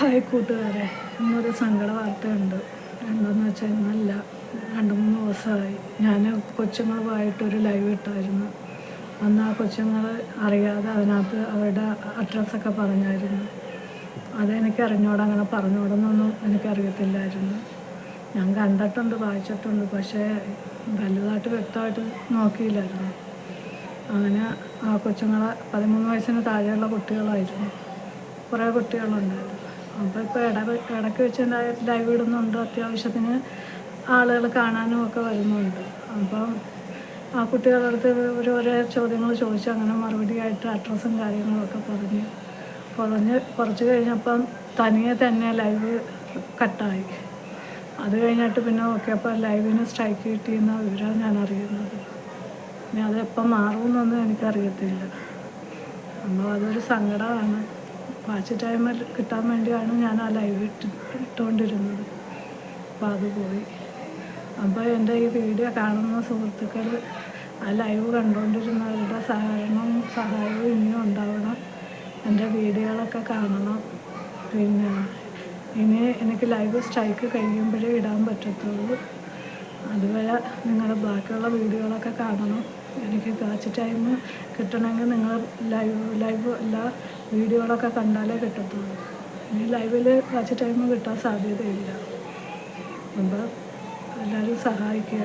Hi കൂട്ടുകാരെ ഇന്നൊരു സങ്കട വാർത്തയുണ്ട്. എന്താണെന്ന് വെച്ചാൽ ഇന്നല്ല രണ്ട് മൂന്ന് ദിവസമായി. ഞാൻ കൊച്ചുങ്ങളുമായിട്ടൊരു ലൈവ് ഇട്ടായിരുന്നു. അന്ന് ആ കൊച്ചുങ്ങൾ അറിയാതെ അതിനകത്ത് അവരുടെ അഡ്രസ്സൊക്കെ പറഞ്ഞായിരുന്നു. അതെനിക്ക് അറിഞ്ഞോടെ അങ്ങനെ പറഞ്ഞോടെന്നൊന്നും എനിക്കറിയത്തില്ലായിരുന്നു ഞാൻ കണ്ടിട്ടുണ്ട് വായിച്ചിട്ടുണ്ട് പക്ഷേ വലുതായിട്ട് വ്യക്തമായിട്ട് നോക്കിയില്ലായിരുന്നു. അങ്ങനെ ആ കൊച്ചുങ്ങളെ പതിമൂന്ന് വയസ്സിന് താഴെയുള്ള കുട്ടികളായിരുന്നു. കുറേ കുട്ടികളുണ്ടായിരുന്നു. അപ്പോൾ ഇപ്പോൾ ഇട ഇടയ്ക്ക് വെച്ച് ലൈവ് ഇടുന്നുണ്ട് അത്യാവശ്യത്തിന് ആളുകൾ കാണാനും ഒക്കെ വരുന്നുണ്ട്. അപ്പോൾ ആ കുട്ടികളുടെ അടുത്ത് ഒരു ഓരോ ചോദ്യങ്ങൾ ചോദിച്ചു അങ്ങനെ മറുപടിയായിട്ട് അഡ്രസ്സും കാര്യങ്ങളൊക്കെ പറഞ്ഞു പറഞ്ഞ് കുറച്ച് കഴിഞ്ഞപ്പം തനിയെ തന്നെ ലൈവ് കട്ടായി അത് കഴിഞ്ഞിട്ട് പിന്നെ നോക്കിയപ്പോൾ ലൈവിന് സ്ട്രൈക്ക് കിട്ടിയെന്ന വിവരം ഞാൻ അറിയുന്നത്. ഇനി അതെപ്പം മാറുമെന്നൊന്നും എനിക്കറിയത്തില്ല. അപ്പോൾ അതൊരു സങ്കടമാണ്. വാച്ച് ടൈമർ കിട്ടാൻ വേണ്ടിയാണ് ഞാൻ ആ ലൈവ് ഇട്ട് ഇട്ടുകൊണ്ടിരുന്നത് അപ്പം അത് പോയി. അപ്പോൾ എന്റെ ഈ വീഡിയോ കാണുന്ന സുഹൃത്തുക്കൾ ആ ലൈവ് കണ്ടുകൊണ്ടിരുന്നവരുടെ സഹകരണവും സഹായവും ഇനിയും ഉണ്ടാവണം. എന്റെ വീഡിയോകളൊക്കെ കാണണം. പിന്നെ ഇനി എനിക്ക് ലൈവ് സ്ട്രൈക്ക് കഴിയുമ്പോഴേ ഇടാൻ പറ്റത്തുള്ളൂ. അതുവരെ നിങ്ങൾ ബാക്കിയുള്ള വീഡിയോകളൊക്കെ കാണണം. എനിക്ക് കാച്ച് ടൈം കിട്ടണമെങ്കിൽ നിങ്ങൾ ലൈവ് ലൈവ് എല്ലാ വീഡിയോകളൊക്കെ കണ്ടാലേ കിട്ടത്തുള്ളൂ. ഇനി ലൈവിൽ കാച്ച് ടൈം കിട്ടാൻ സാധ്യതയില്ല. അപ്പോൾ എല്ലാവരും സഹായിക്കുക.